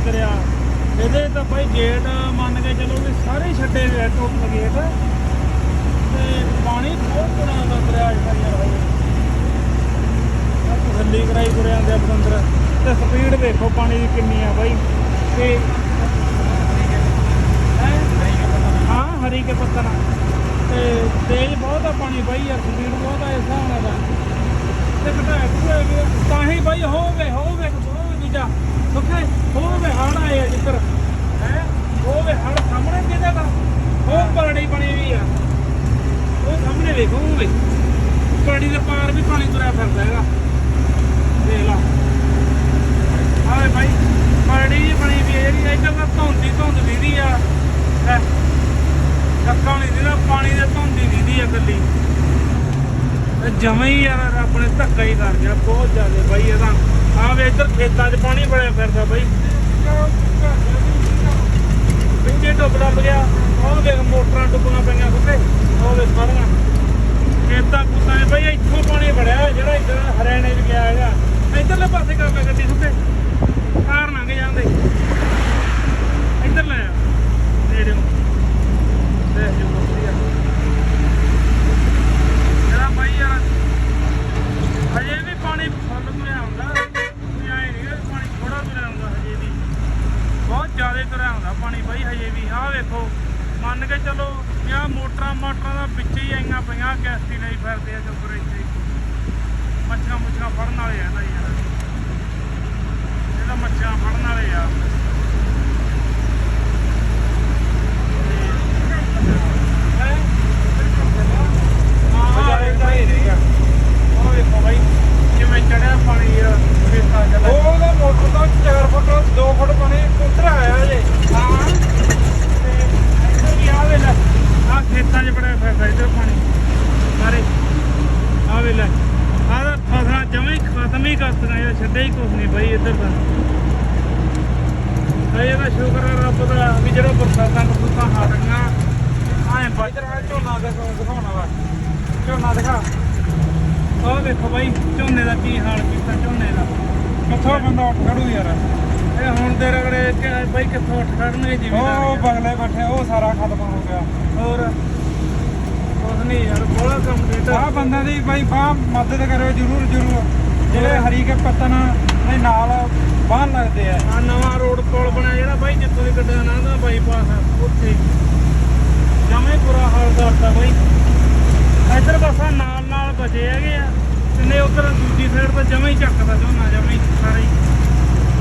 ਦਰਿਆ ਇਹਦੇ ਤਾਂ ਭਾਈ ਗੇਟ ਮੰਨ ਕੇ ਚਲੋ ਵੀ ਸਾਰੇ ਛੱਡੇ ਗਏ ਟੋਟਲ ਗੇਟ ਤੇ ਪਾਣੀ ਬਹੁਤ ਪੁਰਾਣਾ ਦਾ ਦਰਿਆ ਜਿਹੜਾ ਯਾਰ ਭਾਈ ਥੱਲੀ ਕਰਾਈ ਤੁਰੇ ਆਂਦੇ ਆ ਬਦੰਦਰ ਤੇ ਸਪੀਡ ਦੇਖੋ ਪਾਣੀ ਦੀ ਕਿੰਨੀ ਆ ਬਾਈ ਤੇ ਹਾਂ? ਹਰੀ ਕੇ ਪੱਤਨ ਤੇ ਤੇਜ਼ ਬਹੁਤ ਆ ਪਾਣੀ ਬਾਈ ਯਾਰ ਸਪੀਡ ਬਹੁਤ ਆ ਇਸ ਹਿਸਾਬ ਨਾਲ ਦਾ ਤੇ ਘਟਾਇਆ ਤਾਂ ਹੀ ਬਾਈ ਹੋਵੇ ਹੋਵੇ ਹੋਵੇ ਦੂਜਾ ਹੋਵੇ ਹੜ ਆਏ ਆ ਜਿੱਧਰ। ਹੈ? ਹੋਵੇ ਹੜ ਸਾਹਮਣੇ ਕਿਹਦਾ ਦਾ? ਉਹ ਪਰੜੀ ਬਣੀ ਵੀ ਆ। ਉਹ ਸਾਹਮਣੇ ਵੇਖੋ ਹੋਵੇ ਪਰੜੀ ਦੇ ਪਾਰ ਵੀ ਪਾਣੀ ਤੁਰਿਆ ਫਿਰਦਾ ਹੈਗਾ। ਦੇਖ ਲਾ। ਆਏ ਭਾਈ ਪਰੜੀ ਬਣੀ ਵੀ ਹੈ ਜਿਹੜੀ ਇੱਧਰ ਤਾਂ ਧੁੰਦੀ ਧੁੰਦ ਵੀਦੀ ਆ। ਹੈ? ਧੱਕਾ ਨਹੀਂ ਦੀਦਾ, ਪਾਣੀ ਦੇ ਧੁੰਦੀ ਵੀਦੀ ਆ ਗੱਲੀ ਜਮਾ ਹੀ ਯਾਰ ਰੱਬ ਨੇ ਧੱਕਾ ਹੀ ਕਰ ਗਿਆ ਬਹੁਤ ਜ਼ਿਆਦਾ ਬਾਈ ਇਹਦਾ ਆ ਵੇ ਇੱਧਰ ਖੇਤਾਂ 'ਚ ਪਾਣੀ ਬੜਿਆ ਫਿਰਦਾ ਬਾਈ। ਵਿੱਚੇ ਡੁੱਬ ਡੁੱਬ ਗਿਆ ਉਹ ਵੇਖ ਮੋਟਰਾਂ ਡੁੱਬੀਆਂ ਪਈਆਂ ਸੁੱਕੇ ਉਹ ਵੇ ਸਾਰੀਆਂ। ਖੇਤਾਂ ਕੁੱਤਾਂ 'ਚ ਬਈ ਇੱਥੋਂ ਪਾਣੀ ਬੜਿਆ ਜਿਹੜਾ ਇੱਧਰ ਹਰਿਆਣੇ 'ਚ ਗਿਆ ਹੈਗਾ। ਇੱਧਰਲੇ ਪਾਸੇ ਕਰ ਲੈ ਗੱਡੀ ਸੁੱਕੇ ਕਾਰ ਲੰਘ ਜਾਂਦੇ ਇੱਧਰ ਲੈ ਆ ਨੇੜੇ ਨੂੰ ਦੇਖ ਜੋ ਵਧੀਆ ਜਿਹੜਾ ਬਾਈ ਯਾਰ ਹਜੇ ਵੀ ਪਾਣੀ ਫੁੱਲ ਤੁਰਿਆ ਹੁੰਦਾ ਕੋਈ ਐ ਨਹੀਂ ਕਿ ਪਾਣੀ ਥੋੜਾ ਤੁਰਿਆ ਹੁੰਦਾ ਹਜੇ ਵੀ ਬਹੁਤ ਜ਼ਿਆਦਾ ਪਾਣੀ ਬਾਈ ਹਜੇ ਵੀ। ਆਹ ਵੇਖੋ, ਮੰਨ ਕੇ ਚਲੋ ਕਿ ਮੋਟਰਾਂ ਮੋਟਰਾਂ ਦਾ ਵਿੱਚ ਹੀ ਆਈਆਂ ਪਈਆਂ ਕੈਸਟੀ ਲਈ ਫਿਰਦੇ ਆ ਚੁੱਕਰ ਇੱਥੇ। ਹੀ। ਮੱਛੀਆਂ ਫੜਨ ਵਾਲੇ ਆ ਨਾ ਯਾਰ। ਇਹਦਾ ਮੱਛੀਆਂ ਫੜਨ ਵਾਲੇ ਆ ਹੈਂ? ਹਾਂ ਇਦਾਂ ਹੀ ਰਹੇਗਾ ਉਹ ਵੇਖੋ ਬਾਈ ਕਿਵੇਂ ਚੜਿਆ ਪਾਣੀ ਯਾਰ ਖੇਤਾਂ ਚ ਲੈ। ਉਹਦਾ ਮੋਟਰ ਤੋਂ 4 ਫੁੱਟ 2 ਫੁੱਟ ਪਾਣੀ ਉੱਤਰ ਆਇਆ ਜੇ ਹਾਂ ਤੇ ਇੱਧਰ ਵੀ ਆ ਵੇ ਲੈ ਆ ਖੇਤਾਂ 'ਚ ਬੜਿਆ ਫਿਰਦਾ ਇੱਧਰ ਪਾਣੀ ਸਾਰੇ ਆ ਵੇ ਲੈ ਆਹ ਤਾਂ ਫਸਲਾਂ ਜਮਾਂ ਹੀ ਖਤਮ ਯਾਰ ਛੱਡੇ ਹੀ ਕੁਛ ਨਹੀਂ ਬਾਈ ਇੱਧਰ ਤਾਂ। ਇਹ ਦਾ ਸ਼ੁਕਰ ਹੈ ਰੱਬ ਦਾ ਵੀ ਜਿਹੜਾ ਬਰਸਾਤਾਂ ਬਰਸਾਤਾਂ ਹਟ ਗਈਆਂ ਆਏ ਬਾਈ ਇਧਰ ਆ ਝੋਨਾ ਦੇ ਦਿਖਾਉਣਾ ਵਾ ਝੋਨਾ ਦਿਖਾ। ਆਹ ਵੇਖੋ ਬਾਈ ਝੋਨੇ ਦਾ ਕੀ ਹਾਲ ਕੀਤਾ ਝੋਨੇ ਦਾ। ਕਿੱਥੋਂ ਬੰਦਾ ਉੱਠ ਖੜੂ ਯਾਰ? ਇਹ ਹੁਣ ਦੇ ਰਗੜੇ ਬਾਈ ਕਿੱਥੋਂ ਉੱਠ ਖੜਨਗੇ ਉਹ ਜਿਵੇਂ ਬਗਲੇ ਬੈਠੇ ਉਹ ਸਾਰਾ ਖਤਮ ਹੋ ਗਿਆ। ਹੋਰ? ਕੁਛ ਨਹੀਂ ਯਾਰ ਬੋਲਾ ਕੰਮ ਡੇਟਾ ਆਹ ਬੰਦਾ ਦੀ ਬਾਈ ਬਾਹ ਮਦਦ ਕਰਿਓ ਜਰੂਰ ਜਰੂਰ। ਜਿਹੜੇ ਹਰੀ ਕੇ ਪੱਤਨ ਦੇ ਨਾਲ ਬਾਹਰ ਲੱਗਦੇ ਆ। ਆ ਨਵਾਂ ਰੋਡ ਪੁਲ ਬਣਿਆ ਜਿਹੜਾ ਬਾਈ, ਜਿੱਥੋਂ ਦੀ ਕੱਢਿਆ ਨਾ ਦਾ ਬਾਈਪਾਸ ਉੱਥੇ। ਜਮੇ ਬੁਰਾ ਹਾਲ ਕਰਤਾ ਬਾਈ। ਇੱਧਰ ਬਸਾਂ ਨਾਲ ਨਾਲ ਬਚੇ ਹੈਗੇ ਆ ਕਿੰਨੇ ਉਧਰ ਦੂਜੀ ਸਾਈਡ ਤੋਂ ਜਮੇ ਹੀ ਚੱਕਦਾ ਝੋਨਾ, ਜਮੇ ਹੀ ਸਾਰਾ ਹੀ।